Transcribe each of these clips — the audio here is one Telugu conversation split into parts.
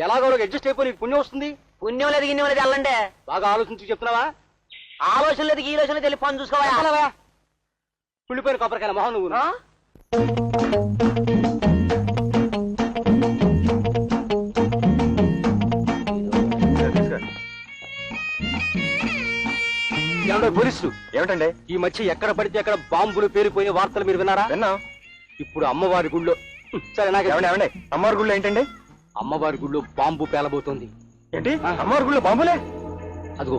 ఎలాగో అడ్జస్ట్ అయిపోయి నీకు పుణ్యం వస్తుంది? పుణ్యం లేదు గిన్నెం లేదు వెళ్ళండి బాగా ఆలోచించి చెప్తున్నావా? ఆలోచన లేదు ఈ ఆలోచన లేదు వెళ్ళి పని చూసుకోవా? చెప్పలేవా? కుళ్ళిపోయిన కొబ్బరికాయల మొహం నువ్వు. ఆ? ఏమండో పోలీసులు ఏమిటండి? ఈ మధ్య ఎక్కడ పడితే అక్కడ బాంబులు పేలిపోయిన వార్తలు మీరు విన్నారా? విన్నాం. ఇప్పుడు అమ్మవారి గుళ్ళో. సరే నాకు ఏమండి ఏమండి? అమ్మవారి గుళ్ళు ఏంటండి? అమ్మవారి గుళ్ళో బాంబు పేలబోతోంది. ఏంటి? అమ్మవారి గుళ్ళు బాంబులే? అదిగో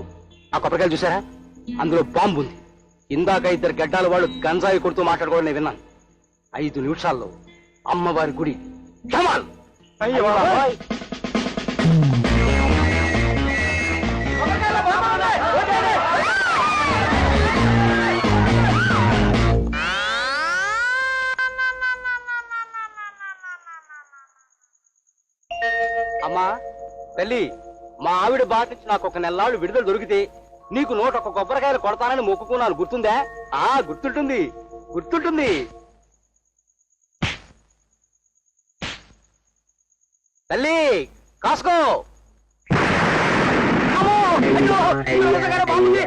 ఆ కొబ్బరికాయలు చూసారా? అందులో బాంబు ఉంది. ఇందాక ఇద్దరు గడ్డాల వాళ్ళు గంజాయి కొడుతూ మాట్లాడుకోవడం నేను విన్నాను. ఐదు నిమిషాల్లో అమ్మవారి గుడి! అయ్యో అమ్మా తల్లి మా ఆవిడ బాట నుంచి నాకు ఒక నెలలాళ్ళు విడుదల దొరికితే నీకు నూట ఒక కొబ్బరికాయలు కొడతానని మొక్కుకున్నాను గుర్తుందా ఆ గుర్తుంటుంది గుర్తుంటుంది తల్లి కాసుకో! అయ్యో! కొబ్బరికాయలో బాగుంది!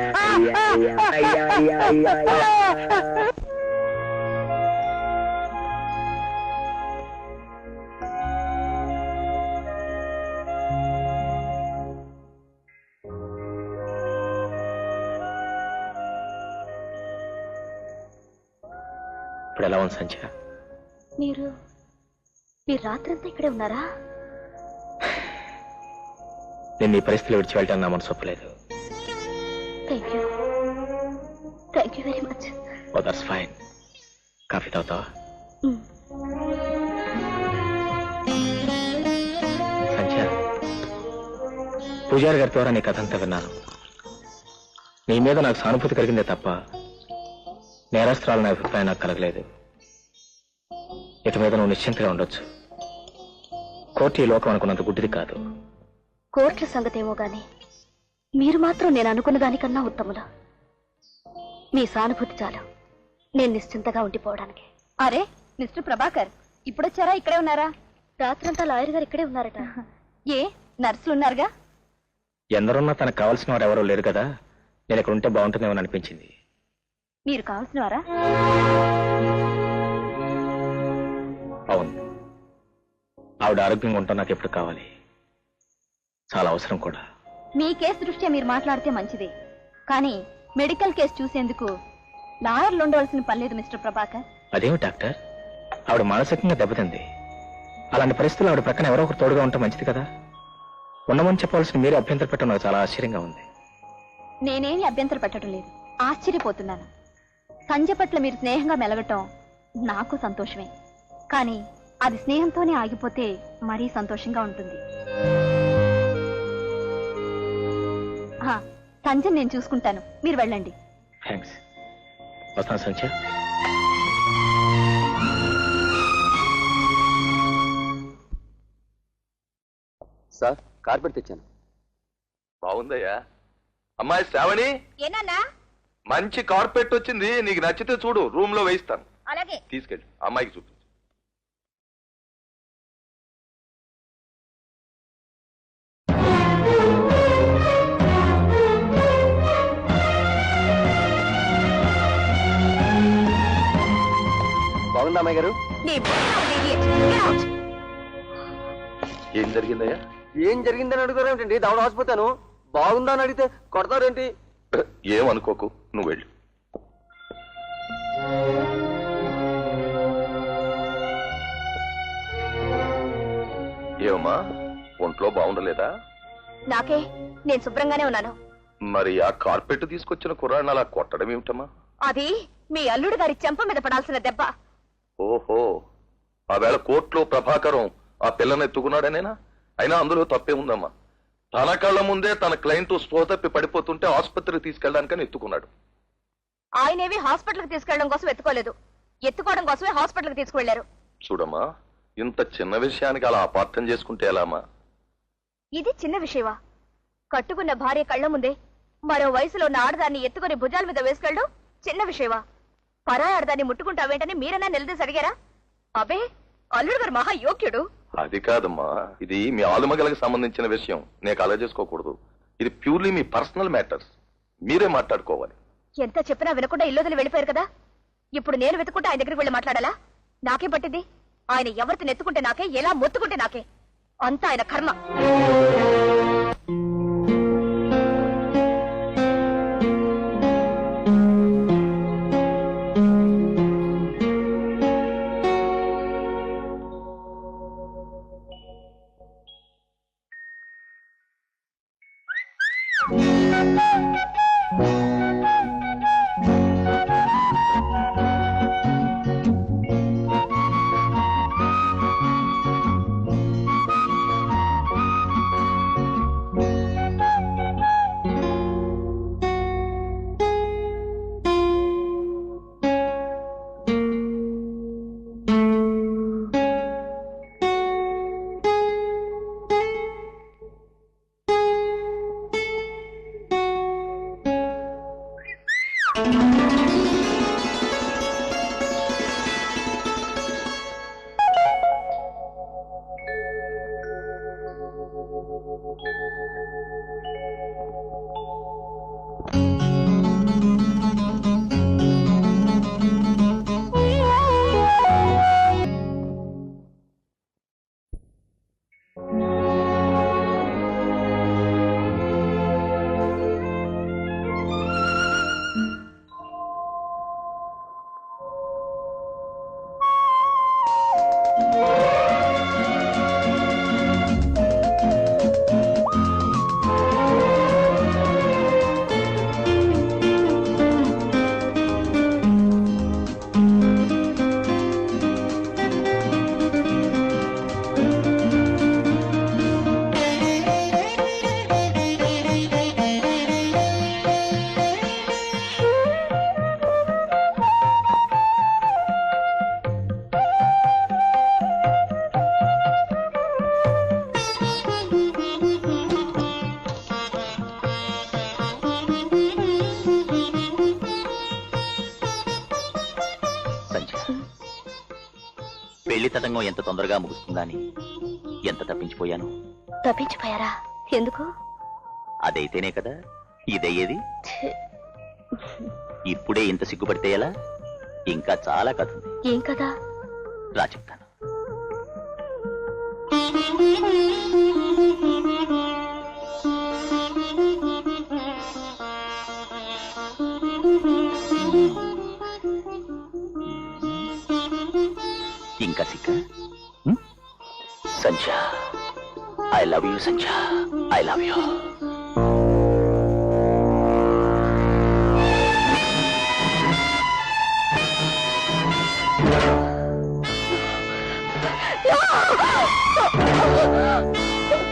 ఇప్పుడు ఎలా ఉంది సంధ్య? మీరు మీరు రాత్రంతా ఇక్కడే ఉన్నారా? నేను ఈ పరిస్థితిలో విడిచి వెళ్ళటాను నా మనసు ఒప్పలేదు. Thank you thank you very much oh that's fine coffee తాగుతావా? సంధ్య పూజారి గారి ద్వారా నీ కథ అంతా విన్నాను నీ మీద నాకు సానుభూతి కలిగిందే తప్ప నేరస్తురాలనే అభిప్రాయం నాకు కలగలేదు. ఇక మీద నువ్వు నిశ్చింతగా ఉండొచ్చు. కోర్టు ఈ లోకం అనుకున్నంత గుడ్డిది కాదు. కోర్టుల సంగతేమో గాని మీరు మాత్రం నేను అనుకున్న దానికన్నా ఉత్తముల. మీ సానుభూతి చాలు. నేను నిశ్చింతగా ఉండిపోవడానికి. అరే మిస్టర్ ప్రభాకర్ ఇప్పుడొచ్చారా? ఇక్కడే ఉన్నారా? రాత్రంతా లాయర్ గారు ఇక్కడే ఉన్నారట. ఏ నర్సులు ఉన్నారుగా ఎందరున్నా తనకు కావాల్సిన వారు ఎవరూ లేరు కదా. నేను ఇక్కడ ఉంటే బాగుంటుందేమో అనిపించింది. మీరు కావాల్సిన వారా అవును. ఆవిడ ఆరోగ్యంగా ఉంటాం నాకు ఎప్పుడు కావాలి? చాలా అవసరం కూడా. మీ కేసు దృష్ట్యా మీరు మాట్లాడితే మంచిదే. కానీ మెడికల్ కేసు చూసేందుకు లాయర్లు ఉండవలసిన పని లేదు మిస్టర్ ప్రభాకర్. అదేమి డాక్టర్? ఆవిడ మానసికంగా దెబ్బతింది. అలాంటి పరిస్థితుల్లో ఆవిడ ప్రక్కన ఎవరో ఒకరు తోడుగా ఉంటే మంచిది కదా? ఉండమని చెప్పవలసిన మీరే అభ్యంతర పెట్టడం నాకు చాలా ఆశ్చర్యంగా ఉంది. నేనేమి అభ్యంతర పెట్టడం లేదు. ఆశ్చర్యపోతున్నాను. సంజయ్ పట్ల మీరు స్నేహంగా మెలగటం నాకు సంతోషమే. కానీ అది స్నేహంతోనే ఆగిపోతే మరీ సంతోషంగా ఉంటుంది. సంజయ్ నేను చూసుకుంటాను. మీరు వెళ్ళండి. థ్యాంక్స్ వస్తాను సంధ్య. సార్ కార్పెట్ తెచ్చాను. బాగుందయ్యా. అమ్మాయి శ్రావణి? ఏనన్నా? మంచి కార్పెట్ వచ్చింది నీకు నచ్చితే చూడు రూమ్లో వేయిస్తాను. అలాగే. తీసుకెళ్ళి అమ్మాయికి చూపించు. బాగుందా అమ్మాయి గారు? ఏం జరిగిందయ్యా? ఏం జరిగిందని అడుగుతారు ఏంటండి దవడ హాస్పితాను బాగుందా అని అడిగితే కొడతారేంటి? ఏమనుకోకు నువ్వు వెళ్ళు. ఏమమ్మా ఒంట్లో బాగుండలేదా? నాకే నేను శుభ్రంగానే ఉన్నాను. మరి ఆ కార్పెట్ తీసుకొచ్చిన కుర్రాడిని అలా కొట్టడం ఏమిటమ్మా? అది మీ అల్లుడు గారి చెంప మీద పడాల్సిన దెబ్బ. ఓహో ఆవేళ కోర్టులో ప్రభాకరం ఆ పిల్లని ఎత్తుకున్నాడనేనా? అయినా అందులో తప్పే ఉందమ్మా తన కళ్ళ ముందే తన క్లయింట్ స్పృహ తప్పి పడిపోతుంటే ఆసుపత్రికి తీసుకెళ్ళడానికని ఎత్తుకున్నాడు. ఆయనేవి హాస్పిటల్కి తీసుకెళ్ళడం కోసం ఎత్తుకోలేదు. ఎత్తుకోవడం కోసమే హాస్పిటల్కి తీసుకువెళ్ళారు చూడమ్మా ఇంత చిన్న విషయానికి అలా అపార్థం చేసుకుంటే ఎలామా ఇది చిన్న విషయమా? కట్టుకున్న భార్య కళ్ళ ముందే మరో వయసులో ఉన్న ఆడదాన్ని ఎత్తుకొని భుజాల మీద వేసుకెళ్ళడం చిన్న విషయమా? పరా ఆడదాన్ని ముట్టుకుంటావేంటని మీరన్నా నిలదీసి అడిగారా? అబే అల్లుడు గారు మహా యోగ్యుడు. అది కాదమ్మా. ఇది మీ ఆలుమగలకు సంబంధించిన విషయం. నేను అలా చేసుకోకూడదు. ఇది ప్యూర్లీ మీ పర్సనల్ మ్యాటర్స్. మీరే మాట్లాడుకోవాలి. ఎంత చెప్పినా వినకుండా ఇల్లు వెళ్ళిపోయారు కదా? ఇప్పుడు నేను వెతుకుంటే ఆయన దగ్గరికి వెళ్ళి మాట్లాడాలా? నాకే పట్టింది? ఆయన ఎవరిని నెత్తుకుంటే నాకే ఎలా మొత్తుకుంటే నాకే? అంతా ఆయన కర్మ. సంధ్య పెళ్ళి తతంగం ఎంత తొందరగా ముగుస్తుందని ఎంత తప్పించిపోయాను? తప్పించిపోయారా? ఎందుకు? అదైతేనే కదా ఇదయ్యేది? ఇప్పుడే ఇంత సిగ్గుపడితే ఎలా? ఇంకా చాలా కథ ఏం కదా రా చెప్తాను. Sandhya I love you Sandhya I love you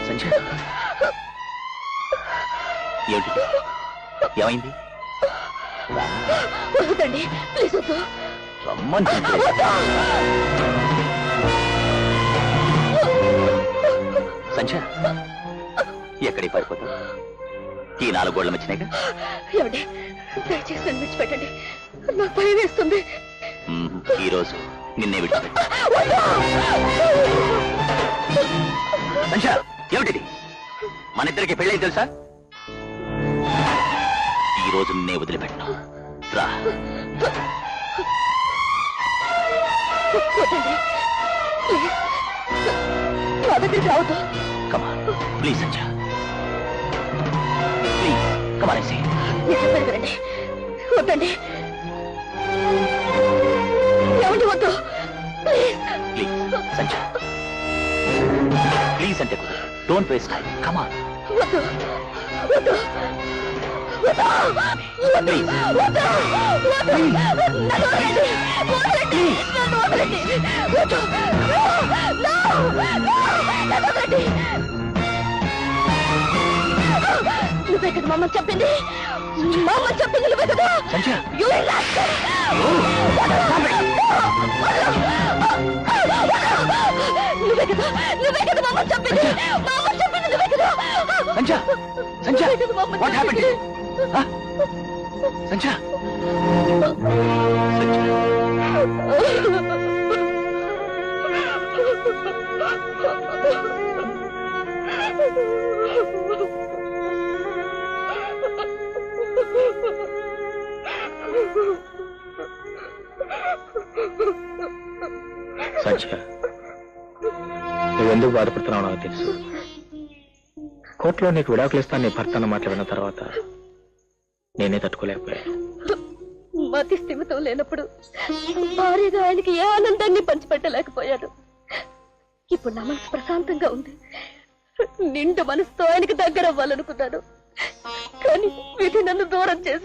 Sandhya ఏమిటి? ఏమైంది? వద్దండి ప్లీజ్ వద్దు. రమ్మని చెప్పే. సంధ్య ఎక్కడికి పారిపోతావు? ఈ నాలుగు గోళ్ళ మధ్యనేగా ఏమండి దయచేసి నన్ను విడిచిపెట్టండి. నాకు భయం వేస్తుంది. మ్మ్, ఈ రోజు నిన్నే విడిచిపెట్టు సంధ్య ఏమిటిది? మన ఇద్దరికి పెళ్ళి తెలుసా? ఈ రోజు నిన్నే వదిలిపెట్టను. రా. వద్దండి. ప్లీజ్. నా దగ్గరికి రావద్దు. కమా ప్లీజ్ సంధ్య ప్లీజ్ కమానేసి నేను చెప్పాను కదండి వద్దండి. ఏమండి వద్దు? ప్లీజ్ ప్లీజ్ సంధ్య ప్లీజ్ అంటే డోంట్ వేస్ట్ టైం కమా వద్దు. వద్దు. వద్దు. నువ్వే కదా మమ్మ చెప్పింది మమ్మ చెప్పింది నువ్వే కదా! నువ్వే కదా నువ్వే కదా మమ్మ చెప్పింది మమ్మ చెప్పింది నువ్వే కదా? వాట్ హ్యాపెండ్ సంధ్య నువ్వెందుకు బాధపడుతున్నావు నాకు తెలుసు. కోర్టులో నీకు విడాకులు ఇస్తాను నీ భర్త అన్న మాటలు విన్న తర్వాత నేనే తట్టుకోలేకపోయాను. మతి స్థిమితం లేనప్పుడు భార్యగా ఆయనకి ఏ ఆనందాన్ని పంచిపెట్టలేకపోయాను. ఇప్పుడు నా మనసు ప్రశాంతంగా ఉంది. నిండు మనసుతో ఆయనకి దగ్గర అవ్వాలనుకున్నాను కానీ విధి నన్ను దూరం చేసి